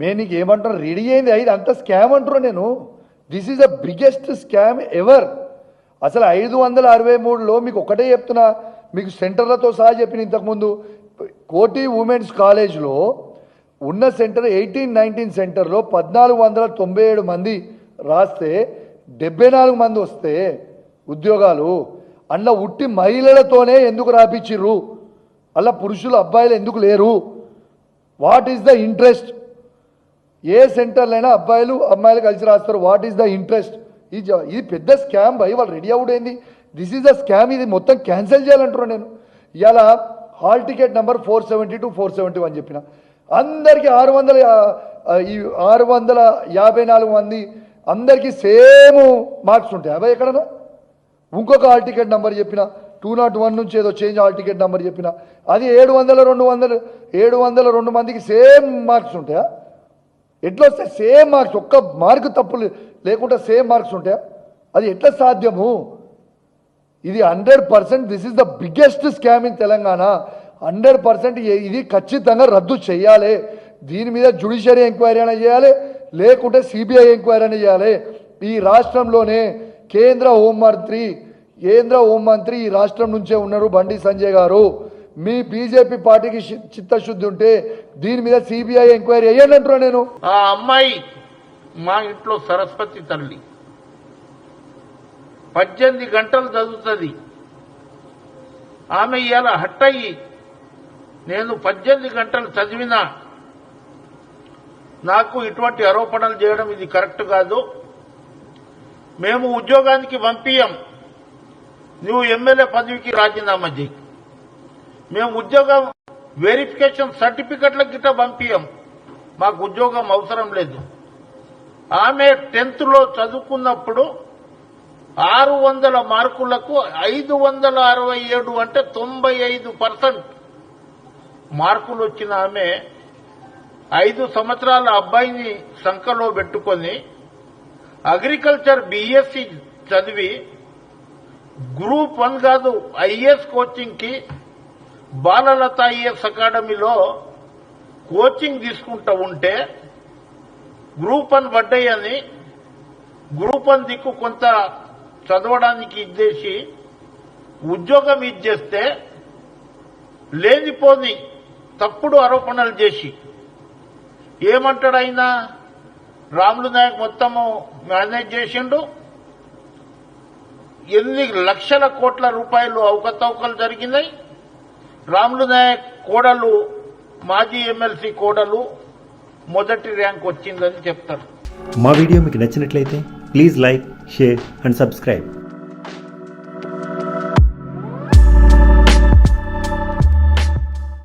నేను నీకు ఏమంటారు రెడీ అయింది. ఐదు అంత స్కామ్ అంటారు నేను. This is the biggest scam ever అసలు ఐదు వందల అరవై మూడులో మీకు ఒకటే చెప్తున్నా. మీకు సెంటర్లతో సహా చెప్పిన ఇంతకుముందు కోటి ఉమెన్స్ కాలేజ్లో ఉన్న సెంటర్ ఎయిటీన్ నైన్టీన్ సెంటర్లో పద్నాలుగు వందల తొంభై ఏడు మంది రాస్తే డెబ్బై నాలుగు మంది వస్తే ఉద్యోగాలు అందులో ఉట్టి మహిళలతోనే ఎందుకు రాపించిర్రు అలా పురుషులు అబ్బాయిలు ఎందుకు లేరు? వాట్ ఈస్ ద ఇంట్రెస్ట్ ఏ సెంటర్లైనా అబ్బాయిలు అమ్మాయిలు కలిసి రాస్తారు. వాట్ ఈస్ ద ఇంట్రెస్ట్ ఇది జ- ఇది పెద్ద స్కామ్ భయ్ వాళ్ళు రెడీ అవుట్ అయింది దిస్ ఈజ్ ద స్కామ్ ఇది మొత్తం క్యాన్సిల్ చేయాలంటున్నాను నేను. ఇవాళ hall ticket number four seventy two four seventy one చెప్పిన. అందరికీ ఆరు వందల ఈ ఆరు వందల యాభై నాలుగు మంది అందరికీ సేమ్ మార్క్స్ ఉంటాయి. అబ్బాయి ఎక్కడన్నా ఇంకొక హాల్ టికెట్ నెంబర్ చెప్పిన. టూ నాట్ వన్ నుంచి ఏదో చేంజ్ హాల్ టికెట్ నెంబర్ చెప్పిన. అది ఏడు వందల రెండు వందలు ఏడు వందల రెండు మందికి సేమ్ మార్క్స్ ఉంటాయా? ఎట్లా వస్తే సేమ్ మార్క్స్ ఒక్క మార్క్ తప్పులు లేకుండా సేమ్ మార్క్స్ ఉంటాయా? అది ఎట్లా సాధ్యము? ఇది hundred percent this is the biggest scam in Telangana. Hundred percent ఇది ఖచ్చితంగా రద్దు చేయాలి దీని మీద జుడిషియరీ ఎంక్వైరీ అయినా చేయాలి లేకుంటే సిబిఐ ఎంక్వైరీ అయినా చేయాలి. ఈ రాష్ట్రంలోనే కేంద్ర హోంమంత్రి కేంద్ర హోంమంత్రి ఈ రాష్ట్రం నుంచే ఉన్నారు బండి సంజయ్ గారు. మీ బీజేపీ పార్టీకి చిత్తశుద్ధి ఉంటే దీని మీద సిబిఐ ఎంక్వైరీ అయ్యండి అంటున్నా నేను. ఆ అమ్మాయి మా ఇంట్లో సరస్వతి తల్లి. పద్దెనిమిది గంటలు చదువుతుంది. ఆమె ఇవాళ హట్టయి నేను పద్దెనిమిది గంటలు చదివినా నాకు ఇటువంటి ఆరోపణలు చేయడం ఇది కరెక్ట్ కాదు. మేము ఉద్యోగానికి పంపించం నువ్వు ఎమ్మెల్యే పదవికి రాజీనామా చేయి. మేము ఉద్యోగం వెరిఫికేషన్ సర్టిఫికెట్ల గిట్ట పంపించాం మాకు ఉద్యోగం అవసరం లేదు. ఆమె టెన్త్లో చదువుకున్నప్పుడు ఆరు వందల మార్కులకు ఐదు వందల అరవై ఏడు అంటే తొంభై ఐదు పర్సెంట్ మార్కులు వచ్చిన ఆమె ఐదు సంవత్సరాల అబ్బాయిని సంఖలో పెట్టుకొని అగ్రికల్చర్ బీఎస్సీ చదివి గ్రూప్ వన్ కాదు ఐఏఎస్ కోచింగ్కి బాలలత ఐఏఎస్ అకాడమీలో కోచింగ్ తీసుకుంటూ ఉంటే గ్రూప్ వన్ అని గ్రూప్ వన్ దిక్కు కొంత చదవడానికి ఇచ్చేసి ఉద్యోగం ఇచ్చేస్తే లేనిపోని తప్పుడు ఆరోపణలు చేసి. ఏమంటాడు ఆయన రాములు నాయక్ మొత్తము మేనేజ్ చేసిండు. ఎన్ని లక్షల కోట్ల రూపాయలు అవకతవకలు జరిగినాయి. రాములు నాయక్ కోడలు మాజీ ఎమ్మెల్సీ కోడలు మొదటి ర్యాంక్ వచ్చిందని చెప్తారు. మా వీడియో మీకు నచ్చినట్లయితే please like share and subscribe.